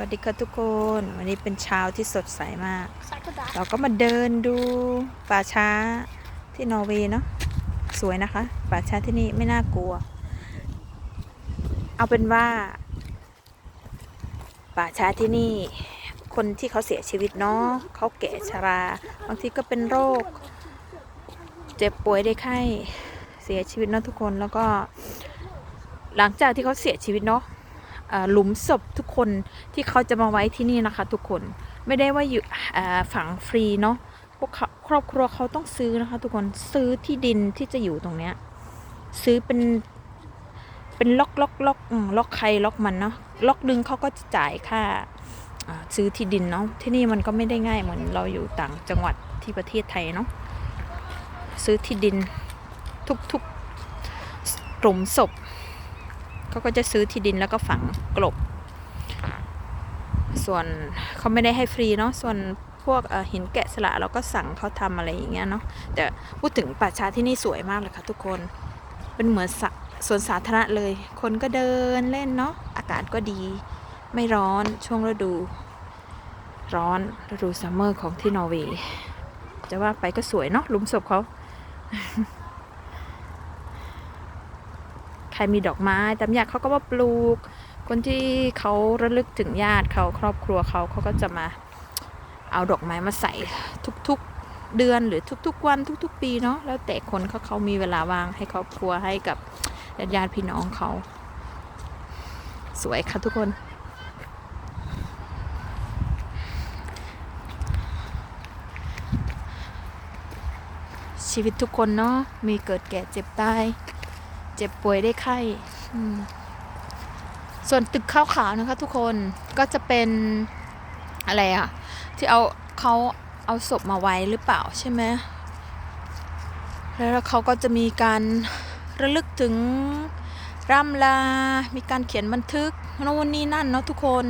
วัสดีค่ะทุกคน วันนี้เป็นเช้าที่สดใสมาก Saturday. เราก็มาเดินดูป่าช้าที่นอร์เวย์เนาะสวยนะคะ ป่าช้าที่นี่ไม่น่ากลัว เอาเป็นว่า ป่าช้าที่นี่ คนที่เขาเสียชีวิตเนาะเขาแก่ชรา บางทีก็เป็นโรค เจ็บป่วยได้ไข้เสียชีวิตเนาะทุกคนแล้วก็ หลังจากที่เขาเสียชีวิตเนาะเอ่อ หลุมศพทุกคนที่เขาจะมาไว้ที่นี่นะคะ ทุกคนไม่ได้ว่าอยู่ฝังฟรีเนาะพวกครอบครัวเขาต้องซื้อนะคะ ทุกคนซื้อที่ดินที่จะอยู่ตรงเนี้ยซื้อเป็นเป็นล็อกล็อกล็อกล็อกใครล็อกมันเนาะล็อกนึงเขาก็จะจ่ายค่าอ่าซื้อที่ดินเนาะที่นี่มันก็ไม่ได้ง่ายเหมือนเราอยู่ต่างจังหวัดที่ประเทศไทยเนาะซื้อที่ดินทุกๆกลุ่มศพ เขาก็จะซื้อที่ดินแล้วก็ฝังกลบ ส่วนเขาไม่ได้ให้ฟรีเนาะส่วนพวกหินแกะสลักเราก็สั่งเขาทำอะไรอย่างเงี้ยเนาะแต่พูดถึงป่าช้าที่นี่สวยมากเลยค่ะทุกคนเป็นเหมือนสสวนสาธารณะเลย คนก็เดินเล่นเนาะอากาศก็ดี ไม่ร้อนช่วงฤดู ร้อนฤดูซัมเมอร์ของที่นอร์เวย์จะว่าไปก็สวยเนาะหลุมศพเขา ใครมีดอกไม้ตามญาติเขาก็มาปลูก คนที่เขาระลึกถึงญาติเขาครอบครัวเขาเขาก็จะมาเอาดอกไม้มาใส่ทุกๆเดือนหรือทุก ๆ วันทุก ๆ ปีเนาะแล้วแต่คนเขาเขามีเวลาว่างให้ครอบครัวให้กับญาติพี่น้องเขา สวยค่ะทุกคนชีวิตทุกคนเนาะมีเกิดแก่เจ็บตาย เจ็บป่วยได้ไข้ส่วนตึกขาวๆนะคะ ทุกคนก็จะเป็นอะไรอะที่เอาเขาเอาศพมาไว้หรือเปล่าใช่ไหมแล้วเขาก็จะมีการระลึกถึงร่ำลา มีการเขียนบันทึกโน่นนี่นั่นเนาะทุกคน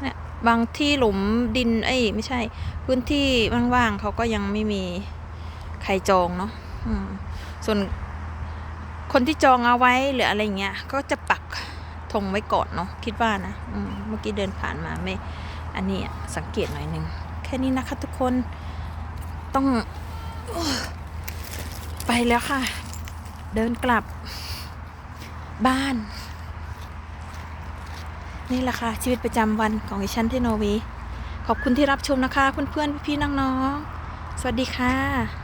เนี่ยบางที่หลุมดิน เอ้ย ไม่ใช่ พื้นที่ว่างๆเขาก็ยังไม่มีใครจองเนาะ ส่วนคนที่จองเอาไว้หรืออะไรเงี้ย ก็จะปักธงไว้ก่อนเนาะคิดว่านะเมื่อกี้เดินผ่านมาไม่ อันนี้สังเกตหน่อยหนึ่งแค่นี้นะคะทุกคนต้องอไปแล้วค่ะ เดินกลับบ้าน นี่แหละค่ะ ชีวิตประจำวันของดิฉันที่นอร์เวย์ขอบคุณที่รับชมนะคะ เพื่อนๆพี่ๆน้องๆสวัสดีค่ะ